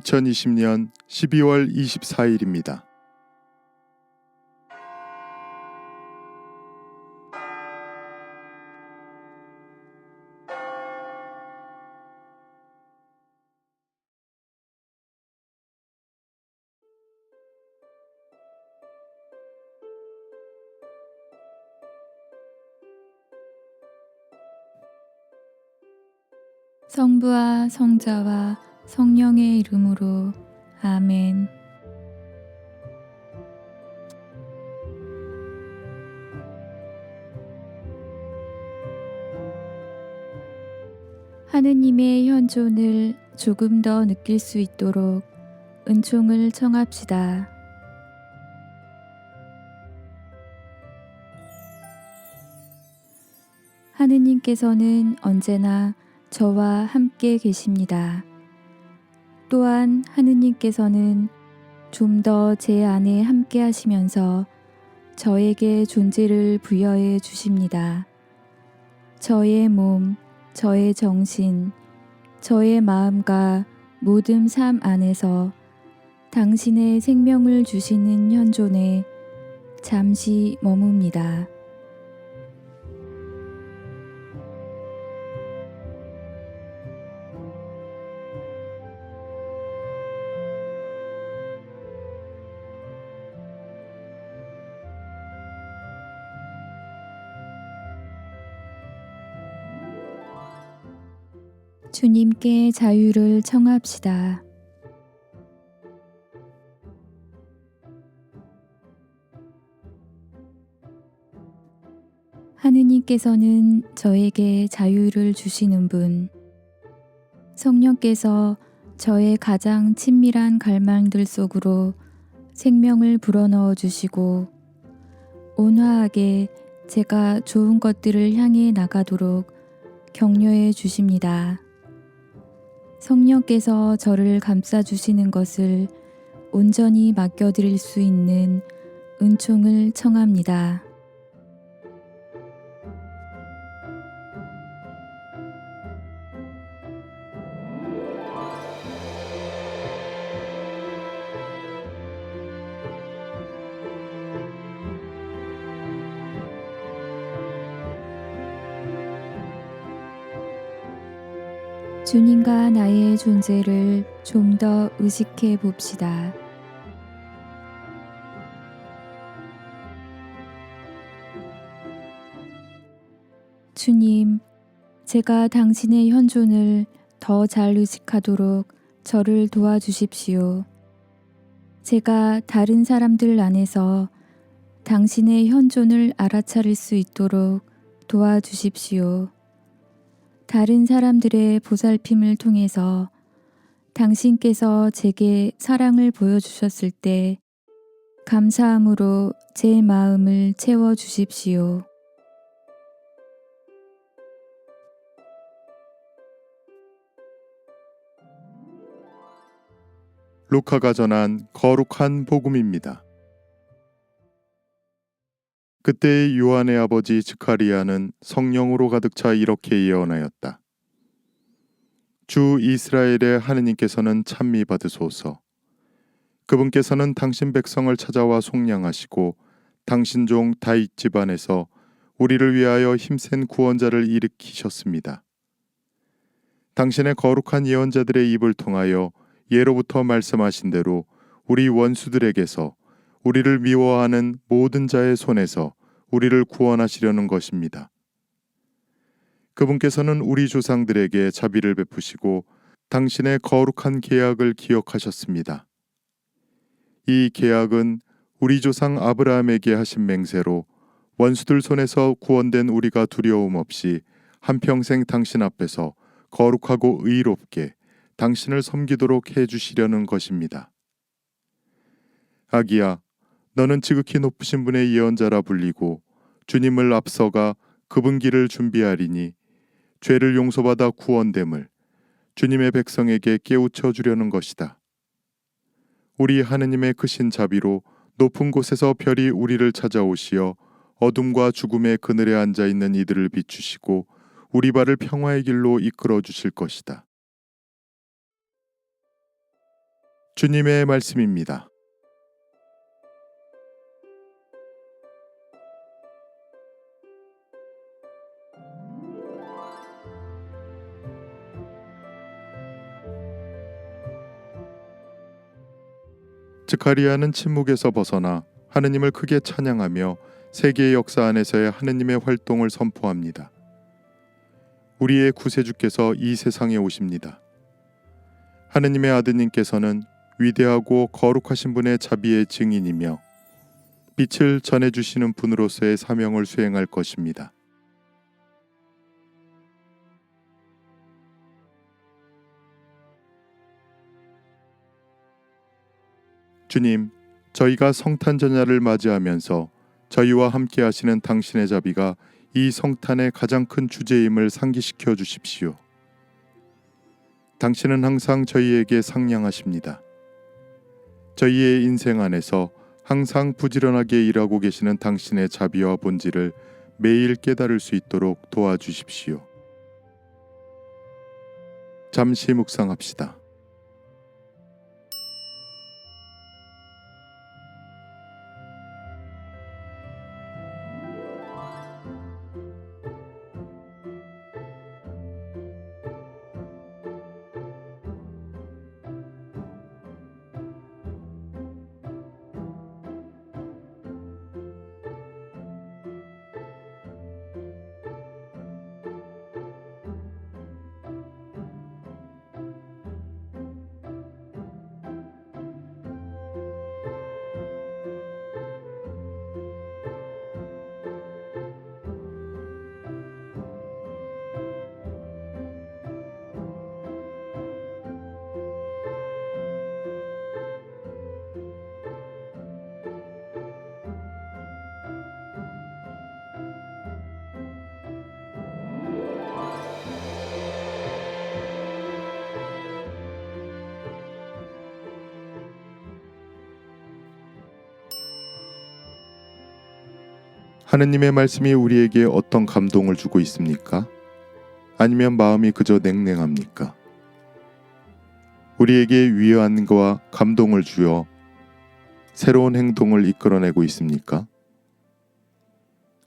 2020년 12월 24일입니다. 성부와 성자와 성령의 이름으로 아멘. 하느님의 현존을 조금 더 느낄 수 있도록 은총을 청합시다. 하느님께서는 언제나 저와 함께 계십니다. 또한 하느님께서는 좀 더 제 안에 함께 하시면서 저에게 존재를 부여해 주십니다. 저의 몸, 저의 정신, 저의 마음과 모든 삶 안에서 당신의 생명을 주시는 현존에 잠시 머뭅니다. 주님께 자유를 청합시다. 하느님께서는 저에게 자유를 주시는 분, 성령께서 저의 가장 친밀한 갈망들 속으로 생명을 불어넣어 주시고 온화하게 제가 좋은 것들을 향해 나가도록 격려해 주십니다. 성령께서 저를 감싸 주시는 것을 온전히 맡겨드릴 수 있는 은총을 청합니다. 주님과 나의 존재를 좀 더 의식해 봅시다. 주님, 제가 당신의 현존을 더 잘 의식하도록 저를 도와주십시오. 제가 다른 사람들 안에서 당신의 현존을 알아차릴 수 있도록 도와주십시오. 다른 사람들의 보살핌을 통해서 당신께서 제게 사랑을 보여주셨을 때 감사함으로 제 마음을 채워 주십시오. 루카가 전한 거룩한 복음입니다. 그때의 요한의 아버지 즈카리아는 성령으로 가득 차 이렇게 예언하였다. 주 이스라엘의 하느님께서는 찬미 받으소서. 그분께서는 당신 백성을 찾아와 속량하시고 당신 종 다윗 집안에서 우리를 위하여 힘센 구원자를 일으키셨습니다. 당신의 거룩한 예언자들의 입을 통하여 예로부터 말씀하신 대로 우리 원수들에게서 우리를 미워하는 모든 자의 손에서 우리를 구원하시려는 것입니다. 그분께서는 우리 조상들에게 자비를 베푸시고 당신의 거룩한 계약을 기억하셨습니다. 이 계약은 우리 조상 아브라함에게 하신 맹세로 원수들 손에서 구원된 우리가 두려움 없이 한평생 당신 앞에서 거룩하고 의롭게 당신을 섬기도록 해 주시려는 것입니다. 아기야, 너는 지극히 높으신 분의 예언자라 불리고 주님을 앞서가 그분 길을 준비하리니 죄를 용서받아 구원됨을 주님의 백성에게 깨우쳐 주려는 것이다. 우리 하느님의 크신 자비로 높은 곳에서 별이 우리를 찾아오시어 어둠과 죽음의 그늘에 앉아 있는 이들을 비추시고 우리 발을 평화의 길로 이끌어 주실 것이다. 주님의 말씀입니다. 스카리아는 침묵에서 벗어나 하느님을 크게 찬양하며 세계의 역사 안에서의 하느님의 활동을 선포합니다. 우리의 구세주께서 이 세상에 오십니다. 하느님의 아드님께서는 위대하고 거룩하신 분의 자비의 증인이며 빛을 전해주시는 분으로서의 사명을 수행할 것입니다. 주님, 저희가 성탄 전야를 맞이하면서 저희와 함께 하시는 당신의 자비가 이 성탄의 가장 큰 주제임을 상기시켜 주십시오. 당신은 항상 저희에게 상냥하십니다. 저희의 인생 안에서 항상 부지런하게 일하고 계시는 당신의 자비와 본질을 매일 깨달을 수 있도록 도와주십시오. 잠시 묵상합시다. 하느님의 말씀이 우리에게 어떤 감동을 주고 있습니까? 아니면 마음이 그저 냉랭합니까? 우리에게 위안과 감동을 주어 새로운 행동을 이끌어내고 있습니까?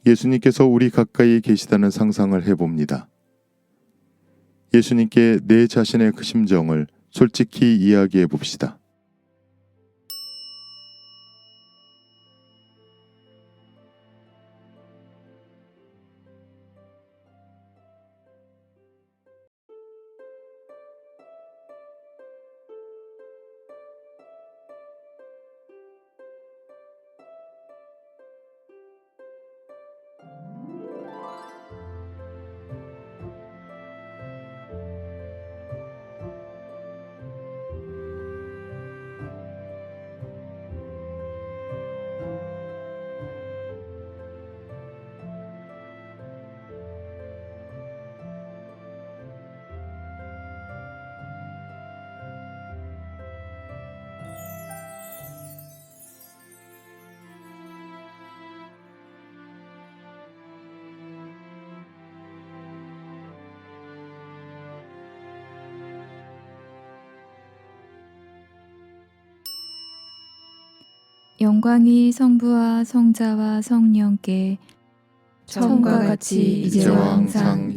예수님께서 우리 가까이 계시다는 상상을 해봅니다. 예수님께 내 자신의 그 심정을 솔직히 이야기해 봅시다. 영광이 성부와 성자와 성령께 처음과 같이 이제와 항상.